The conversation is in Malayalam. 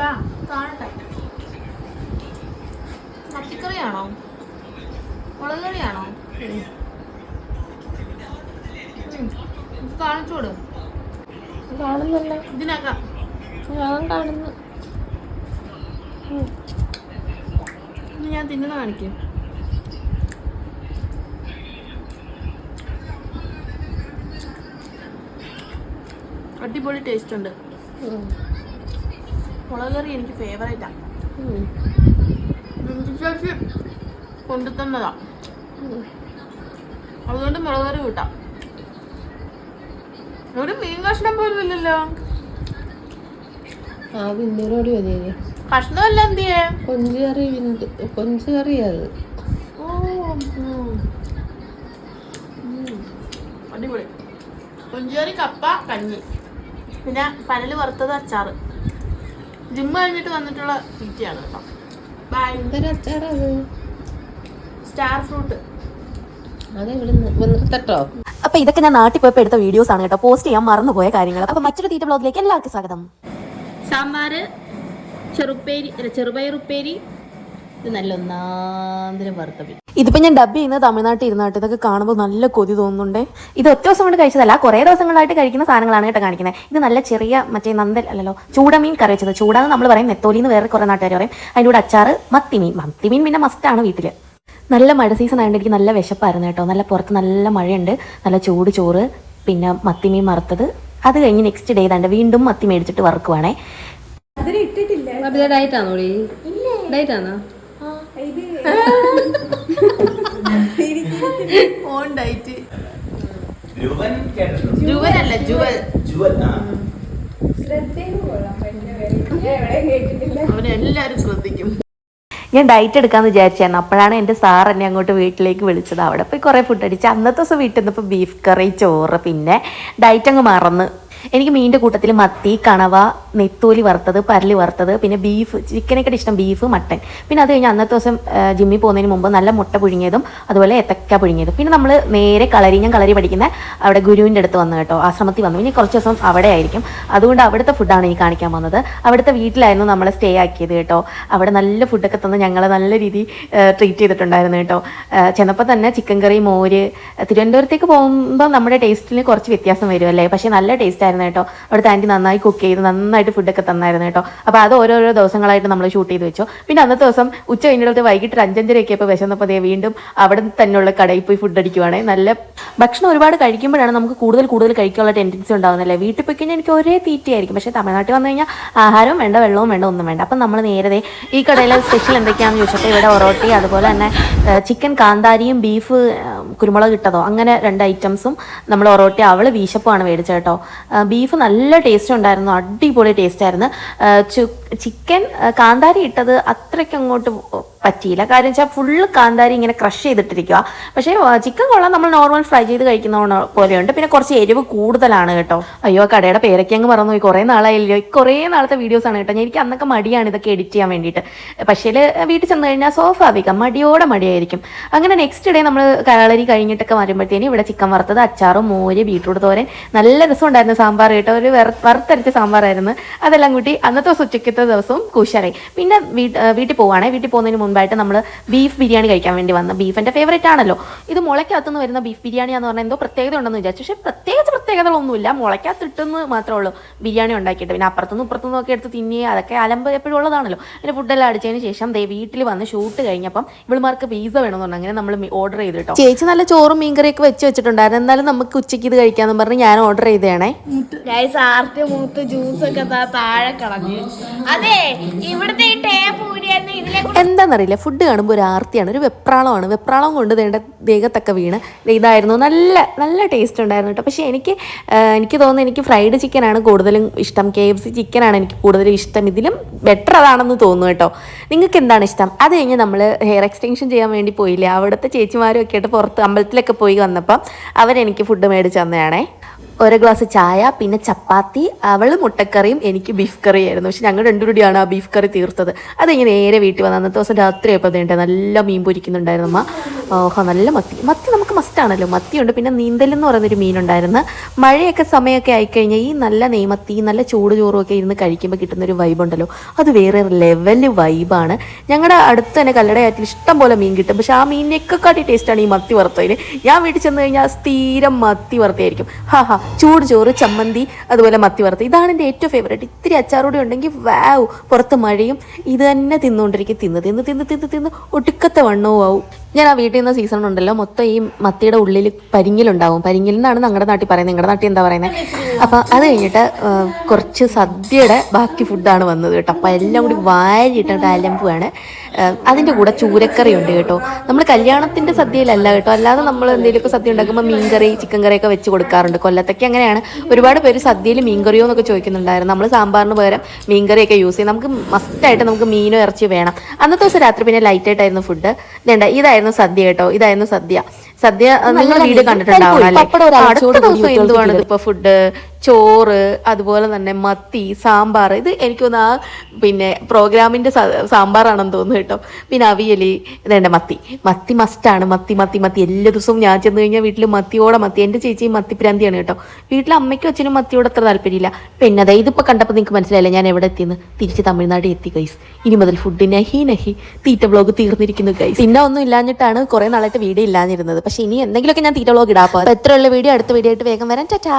ബാ കാണട്ടെ. പച്ചക്കറിയാണോ മുളക് കറിയാണോ കാണിച്ചു കൊടു. കാണുന്നില്ല ഇതിനകം. ഞാൻ കാണുന്നു. ഞാൻ തിന്നുന്ന കാണിക്കും. അടിപൊളി ടേസ്റ്റ് ഉണ്ട്. മുളക് കറി എനിക്ക് ഫേവറേറ്റാണ്. ചേച്ചി കൊണ്ടുതന്നതാ. അതുകൊണ്ട് മുളക് കറി കൂട്ടാം. ഒരു മീൻ കഷ്ണം പോലും ഇല്ലല്ലോ. ആ ബിന്ദുവിനോട് മതിയെ കഷ്ണമല്ല എന്തിയേ? കൊഞ്ച് കറി ബിന്ദു കൊഞ്ച് കറി അത്. ഓ. അടിപൊളി. കൊഞ്ചേറി കപ്പ കഞ്ഞി. പിന്നെ പനൽ വറുത്തത് അച്ചാറ്. ജിമ്മ് കഴിഞ്ഞിട്ട് വന്നിട്ടുള്ള തീറ്റയാണ് കേട്ടോ. സ്റ്റാർ ഫ്രൂട്ട് അപ്പൊ ഇതൊക്കെ ഞാൻ നാട്ടിൽ പോയപ്പോ എടുത്ത വീഡിയോസ് ആണ് കേട്ടോ. പോസ്റ്റ് ചെയ്യാൻ മറന്നുപോയ കാര്യങ്ങൾ. അപ്പൊ മറ്റൊരു തീറ്റ ബ്ലോഗിലേക്ക് എല്ലാവർക്കും സ്വാഗതം. സാമ്പാറ് ചെറുപ്പേരി ചെറുപയർ ചെറുപയറുപ്പേരി ഇത് നല്ല ഒന്നാന്തരം വറുത്തപ്പി ഇതിപ്പോ ഞാൻ ഡബ് ചെയ്യുന്നത് തമിഴ്നാട്ടിൽ ഇരുന്നാട്ട്. ഇതൊക്കെ കാണുമ്പോൾ നല്ല കൊതി തോന്നുന്നുണ്ട്. ഇത് ഒറ്റ ദിവസം കൊണ്ട് കഴിച്ചതല്ല. കുറേ ദിവസങ്ങളായിട്ട് കഴിക്കുന്ന സാധനങ്ങളാണ് കേട്ടോ കാണിക്കുന്നത് ഇത് നല്ല ചെറിയ മറ്റേ നന്തൽ അല്ലല്ലോ ചൂടമീൻ കറി വെച്ചത്. ചൂടാന്ന് നമ്മൾ പറയും നെത്തോലി എന്ന് വേറെ കുറേ നാട്ടുകാർ പറയും. അതിന്റെ കൂടെ അച്ചാറ് മത്തിമീൻ. മത്തിമീൻ പിന്നെ മസ്റ്റാണ് വീട്ടിൽ നല്ല മഴ സീസൺ ആയതുകൊണ്ട് എനിക്ക് നല്ല വിശപ്പായിരുന്നു കേട്ടോ. നല്ല പുറത്ത് നല്ല മഴയുണ്ട്. നല്ല ചൂട് ചോറ് പിന്നെ മത്തിമീൻ മറുത്തത് അത് കഴിഞ്ഞ് നെക്സ്റ്റ് ഡേ ഇതാണ്ട് വീണ്ടും മത്തി മേടിച്ചിട്ട് വറുക്കുവാണേ. ഡയറ്റ് ആണോ ഡയറ്റ് ആണോ? On diet Jewel. ജുവൽ അവരെല്ലാരും ശ്രദ്ധിക്കും. ഞാൻ ഡയറ്റ് എടുക്കാന്ന് വിചാരിച്ചായിരുന്നു. അപ്പോഴാണ് എന്റെ സാർ എന്നെ അങ്ങോട്ട് വീട്ടിലേക്ക് വിളിച്ചത്. അവിടെ പോയി കുറേ ഫുഡ് അടിച്ച്. അന്നത്തെ ദിവസം വീട്ടിൽ നിന്നപ്പോൾ ബീഫ് കറി ചോറ് പിന്നെ ഡയറ്റ് അങ്ങ് മറന്ന്. എനിക്ക് മീനിന്റെ കൂട്ടത്തിൽ മത്തി കണവ നെത്തോലി വറുത്തത് പരലി വറുത്തത് പിന്നെ ബീഫ് ചിക്കനൊക്കെ ഇഷ്ടം ബീഫ് മട്ടൻ പിന്നെ അത് കഴിഞ്ഞ് അന്നത്തെ ദിവസം ജിമ്മിൽ പോകുന്നതിന് മുമ്പ് നല്ല മുട്ട പുഴുങ്ങിയതും അതുപോലെ ഏത്തക്ക പുഴുങ്ങിയതും. പിന്നെ നമ്മൾ നേരെ കളരി ഞാൻ കളരി പഠിക്കുന്ന അവിടെ ഗുരുവിന്റെ അടുത്ത് വന്നു കേട്ടോ ആശ്രമത്തിൽ വന്നു. ഇനി കുറച്ച് ദിവസം അവിടെ ആയിരിക്കും. അതുകൊണ്ട് അവിടുത്തെ ഫുഡാണ് എനിക്ക് കാണിക്കാൻ വന്നത് അവിടുത്തെ വീട്ടിലായിരുന്നു നമ്മളെ സ്റ്റേ ആക്കിയത് കേട്ടോ. അവിടെ നല്ല ഫുഡൊക്കെ തന്ന് ഞങ്ങളെ നല്ല രീതി ട്രീറ്റ് ചെയ്തിട്ടുണ്ടായിരുന്നു കേട്ടോ. ചെന്നപ്പോൾ തന്നെ ചിക്കൻ കറി മോര് തിരുവനന്തപുരത്തേക്ക് പോകുമ്പോൾ നമ്മുടെ ടേസ്റ്റിന് കുറച്ച് വ്യത്യാസം വരുമല്ലേ പക്ഷേ നല്ല ടേസ്റ്റ് ആയിരുന്നു കേട്ടോ. അവിടുത്തെ ആന്റി നന്നായി കുക്ക് ചെയ്ത് നന്നായിട്ട് ഫുഡൊക്കെ തന്നായിരുന്നു കേട്ടോ. അപ്പോൾ അത് ഓരോരോ ദിവസങ്ങളായിട്ട് നമ്മൾ ഷൂട്ട് ചെയ്ത് വെച്ചു. പിന്നെ അന്നത്തെ ദിവസം ഉച്ച കഴിഞ്ഞിടത്ത് വൈകിട്ട് ഒരു അഞ്ചഞ്ചരയൊക്കെ ഇപ്പോൾ വിശന്നപ്പോൾ ദേ വീണ്ടും അവിടെ തന്നെയുള്ള കടയിൽ പോയി ഫുഡ് അടിക്കുവാണ്. നല്ല ഭക്ഷണം ഒരുപാട് കഴിക്കുമ്പോഴാണ് നമുക്ക് കൂടുതൽ കൂടുതൽ കഴിക്കാനുള്ള ടെൻഡൻസി ഉണ്ടാകുന്നില്ലേ വീട്ടിൽ പോയി കഴിഞ്ഞാൽ എനിക്ക് ഒരേ തീറ്റയായിരിക്കും. പക്ഷേ തമിഴ്നാട്ടിൽ വന്നു കഴിഞ്ഞാൽ ആഹാരവും വേണ്ട വെള്ളവും വേണ്ട ഒന്നും വേണ്ട. അപ്പം നമ്മൾ നേരത്തെ ഈ കടയിലെ സ്പെഷ്യൽ എന്തൊക്കെയാണെന്ന് ചോദിച്ചപ്പോൾ ഇവിടെ ഒറോട്ടി അതുപോലെ തന്നെ ചിക്കൻ കാന്താരിയും ബീഫ് കുരുമുളക് ഇട്ടതോ? അങ്ങനെ രണ്ട് ഐറ്റംസും നമ്മൾ ഒറോട്ടി അവൾ വീശപ്പമാണ് മേടിച്ചത് കേട്ടോ. ബീഫ് നല്ല ടേസ്റ്റ് ഉണ്ടായിരുന്നു അടിപൊളി ടേസ്റ്റ് ആയിരുന്നു. ചിക്കൻ കാന്താരി ഇട്ടത് അത്രയ്ക്ക് അങ്ങോട്ട് പറ്റിയില്ല. കാര്യം വെച്ചാൽ ഫുള്ള് കാന്താരി ഇങ്ങനെ ക്രഷ് ചെയ്തിട്ടിരിക്കുക പക്ഷേ ചിക്കൻ കൊള്ളാം. നമ്മൾ നോർമൽ ഫ്രൈ ചെയ്ത് കഴിക്കുന്ന പോലെയുണ്ട്. പിന്നെ കുറച്ച് എരിവ് കൂടുതലാണ് കേട്ടോ. അയ്യോ കടയുടെ പേരൊക്കെ അങ്ങ് മറന്നുപോയി. കുറേ നാളായില്ലയോ? കുറേ നാളത്തെ വീഡിയോസ് ആണ് കേട്ടോ. എനിക്ക് അന്നൊക്കെ മടിയാണ് ഇതൊക്കെ എഡിറ്റ് ചെയ്യാൻ വേണ്ടിയിട്ട്. പക്ഷേ വീട്ടിൽ ചെന്ന് കഴിഞ്ഞാൽ സ്വാഭാവികം മടിയോടെ മടിയായിരിക്കും. അങ്ങനെ നെക്സ്റ്റ് ഡേ നമ്മൾ കളരി കഴിഞ്ഞിട്ടൊക്കെ വരുമ്പോഴത്തേനും ഇവിടെ ചിക്കൻ വറുത്തത് അച്ചാറും മോര് ബീട്രൂട്ട് തോരൻ. നല്ല രസമുണ്ടായിരുന്നു സാമ്പാർ കേട്ടോ. ഒരു വെറ- വറുത്തരച്ച സാമ്പാറായിരുന്നു. അതെല്ലാം കൂട്ടി അന്നത്തെ ദിവസം ഉച്ചക്കത്തെ ദിവസവും കൂശാറായി പിന്നെ വീട്ടിൽ പോവുകയാണെങ്കിൽ വീട്ടിൽ പോകുന്നതിന് മുൻപായിട്ട് നമ്മൾ ബീഫ് ബിരിയാണി കഴിക്കാൻ വേണ്ടി വന്ന ബീഫ് എന്റെ ഫേവറേറ്റ് ആണല്ലോ. ഇത് മുളയ്ക്കകത്തുനിന്ന് വരുന്ന ബീഫ് ബിരിയാണി എന്ന് പറഞ്ഞാൽ എന്തോ പ്രത്യേകത ഉണ്ടെന്ന് വിചാരിച്ചു. പക്ഷേ പ്രത്യേകിച്ച് പ്രത്യേകതകളൊന്നുമില്ല. മുളയ്ക്കകത്ത് ഇട്ടെന്ന് മാത്രമേ ഉള്ളൂ ബിരിയാണി ഉണ്ടാക്കിയിട്ട്. പിന്നെ അപ്പുറത്തുനിന്ന് ഇപ്പുറത്തുനിന്ന് ഒക്കെ എടുത്ത് തിന്നിയേ അതൊക്കെ അലമ്പ് എപ്പോഴും ഉള്ളതാണല്ലോ. പിന്നെ ഫുഡെല്ലാം അടിച്ചതിന് ശേഷം ദേ വീട്ടിൽ വന്ന് ഷൂട്ട് കഴിഞ്ഞപ്പം ഇവളുമാർക്ക് പീസ വേണമെന്ന് പറഞ്ഞു. അങ്ങനെ നമ്മൾ ഓർഡർ ചെയ്ത് കേട്ടോ. ചേച്ചി നല്ല ചോറും മീൻകറിയൊക്കെ വെച്ച് വെച്ചിട്ടുണ്ടായിരുന്നു. എന്നാലും നമുക്ക് ഉച്ചയ്ക്ക് ഇത് കഴിക്കാമെന്ന് പറഞ്ഞ് ഞാൻ ഓർഡർ ചെയ്തേണേ. ആർത്തി മൂത്ത് ജ്യൂസ് ഒക്കെ താഴെ കളഞ്ഞു അതെ ഇവിടുത്തെ ഈ ടേപ്പ് എന്താണെന്നറിയില്ല ഫുഡ് കാണുമ്പോൾ ഒരു ആർത്തിയാണ് ഒരു വെപ്രാളമാണ്. വെപ്രാളം കൊണ്ട് വേണ്ട ദേഹത്തൊക്കെ വീണ്. ഇതായിരുന്നു. നല്ല നല്ല ടേസ്റ്റ് ഉണ്ടായിരുന്നു കേട്ടോ. പക്ഷേ എനിക്ക് എനിക്ക് തോന്നുന്നു എനിക്ക് ഫ്രൈഡ് ചിക്കനാണ് കൂടുതലും ഇഷ്ടം. കെ എഫ് സി ചിക്കനാണ് എനിക്ക് കൂടുതലും ഇഷ്ടം. ഇതിലും ബെറ്റർ അതാണെന്ന് തോന്നുന്നു കേട്ടോ. നിങ്ങൾക്ക് എന്താണ് ഇഷ്ടം? അത് കഴിഞ്ഞ് നമ്മൾ ഹെയർ എക്സ്റ്റൻഷൻ ചെയ്യാൻ വേണ്ടി പോയില്ലേ? അവിടുത്തെ ചേച്ചിമാരും ഒക്കെ ആയിട്ട് പുറത്ത് അമ്പലത്തിലൊക്കെ പോയി വന്നപ്പം അവരെനിക്ക് ഫുഡ് മേടിച്ച് തന്നതാണേ. ഒരു ഗ്ലാസ് ചായ പിന്നെ ചപ്പാത്തി അവൾ മുട്ടക്കറിയും എനിക്ക് ബീഫ് കറിയായിരുന്നു. പക്ഷെ ഞങ്ങൾ രണ്ടുകൂടിയാണ് ആ ബീഫ് കറി തീർത്തത്. അതിങ്ങനെ നേരെ വീട്ടിൽ വന്ന അന്നത്തെ ദിവസം രാത്രി ആയപ്പോൾ അതേണ്ട നല്ല മീൻ പൊരിക്കുന്നുണ്ടായിരുന്നു അമ്മ ഓഹോ നല്ല മത്തി. മത്തി നമുക്ക് മസ്റ്റ് മസ്റ്റാണല്ലോ മത്തിയുണ്ട്. പിന്നെ നീന്തൽ എന്ന് പറയുന്നൊരു മീനുണ്ടായിരുന്നു. മഴയൊക്കെ സമയമൊക്കെ ആയിക്കഴിഞ്ഞാൽ ഈ നല്ല നെയ്മത്തി നല്ല ചൂട് ചോറും ഒക്കെ ഇരുന്ന് കഴിക്കുമ്പോൾ കിട്ടുന്നൊരു വൈബ് ഉണ്ടല്ലോ. അത് വേറെ ലെവൽ വൈബാണ് ഞങ്ങളുടെ അടുത്ത് തന്നെ കല്ലടയാറ്റിൽ ഇഷ്ടം പോലെ മീൻ കിട്ടും. പക്ഷെ ആ മീനിനൊക്കെ കാട്ടി ടേസ്റ്റാണ് ഈ മത്തി വറുത്തതിന് ഞാൻ വീട്ടിൽ ചെന്ന് കഴിഞ്ഞാൽ സ്ഥിരം മത്തി വറുത്തായിരിക്കും ഹാ ഹാ. ചൂട് ചോറ് ചമ്മന്തി അതുപോലെ മത്തി വറുത്ത ഇതാണ് എന്റെ ഏറ്റവും ഫേവറേറ്റ് ഇത്തിരി അച്ചാറൂടെ ഉണ്ടെങ്കിൽ വാവ് പുറത്ത് മഴയും ഇത് തന്നെ തിന്നുകൊണ്ടിരിക്കും തിന്ന് തിന്ന് തിന്ന് തിന്ന് തിന്ന് ഒടുക്കത്തെ വണ്ണവും ആവും. ഞാൻ ആ വീട്ടിൽ നിന്ന് സീസൺ ഉണ്ടല്ലോ. മൊത്തം ഈ മത്തിയുടെ ഉള്ളിൽ പരിങ്ങിലുണ്ടാവും. പരിങ്ങിൽ നിന്നാണ് ഞങ്ങളുടെ നാട്ടിൽ പറയുന്നത്. നിങ്ങളുടെ നാട്ടിൽ എന്താ പറയുന്നത് അപ്പം അത് കഴിഞ്ഞിട്ട് കുറച്ച് സദ്യയുടെ ബാക്കി ഫുഡാണ് വന്നത് കേട്ടോ. അപ്പം എല്ലാം കൂടി വാരിയിട്ടിട്ട് അലമ്പുവാണ്. അതിന്റെ കൂടെ ചൂരക്കറി ഉണ്ട് കേട്ടോ. നമ്മൾ കല്യാണത്തിന്റെ സദ്യയിലല്ല കേട്ടോ. അല്ലാതെ നമ്മൾ എന്തെങ്കിലുമൊക്കെ സദ്യ ഉണ്ടാക്കുമ്പോൾ മീൻ കറി ചിക്കൻ കറിയൊക്കെ വെച്ച് കൊടുക്കാറുണ്ട്. കൊല്ലത്തൊക്കെ അങ്ങനെയാണ്. ഒരുപാട് പേര് സദ്യയിൽ മീൻകറിയോ എന്നൊക്കെ ചോദിക്കുന്നുണ്ടായിരുന്നു. നമ്മൾ സാമ്പാറിന് പകരം മീൻകറിയൊക്കെ യൂസ് ചെയ്യും. നമുക്ക് മസ്റ്റായിട്ട് നമുക്ക് മീനോ ഇറച്ചി വേണം. അന്നത്തെ ദിവസം രാത്രി പിന്നെ ലൈറ്റ് ആയിട്ടായിരുന്നു ഫുഡ് ഇതേണ്ട ഇതായിരുന്നു സദ്യ കേട്ടോ. ഇതായിരുന്നു സദ്യ. സദ്യ നിങ്ങൾ വീഡിയോ കണ്ടിട്ടുണ്ടാവണം അല്ലേ? അടുത്ത ദിവസം എന്തുവാണ് ഇതിപ്പോ ഫുഡ് ചോറ് അതുപോലെ തന്നെ മത്തി സാമ്പാർ. ഇത് എനിക്ക് തോന്നുന്നു ആ പിന്നെ പ്രോഗ്രാമിന്റെ സാമ്പാറാണെന്ന് തോന്നുന്നു കേട്ടോ. പിന്നെ അവിയൽ ഇതേണ്ട മത്തി. മത്തി മസ്റ്റാണ് മത്തി മത്തി മത്തി. എല്ലാ ദിവസവും ഞാൻ ചെന്ന് കഴിഞ്ഞാൽ വീട്ടിൽ മത്തിയോടെ മത്തി. എന്റെ ചേച്ചിയും മത്തിപ്രാന്തിയാണ് കേട്ടോ. വീട്ടിൽ അമ്മയ്ക്കും അച്ഛനും മത്തിയോട് അത്ര താല്പര്യമില്ല. പിന്നെ അതായത് ഇതിപ്പോൾ കണ്ടപ്പോൾ നിങ്ങൾക്ക് മനസ്സിലായില്ല ഞാൻ എവിടെ എത്തിയെന്ന്? തിരിച്ച് തമിഴ്നാട് എത്തി ഗൈസ് ഇനി മുതൽ ഫുഡ് നഹി നഹി. തീറ്റ ബ്ലോഗ് തീർന്നിരിക്കുന്നു ഗൈസ് പിന്നെ ഒന്നും ഇല്ലാഞ്ഞിട്ടാണ് കുറേ നാളായിട്ട് വീഡിയോ ഇല്ലാഞ്ഞിരുന്നത്. പക്ഷേ ഇനി എന്തെങ്കിലുമൊക്കെ ഞാൻ തീറ്റ ബ്ലോഗ് ഇടാപ്പോൾ എത്രയുള്ള വീഡിയോ. അടുത്ത വീഡിയോ ആയിട്ട് വേഗം വരാൻ ടാറ്റാ.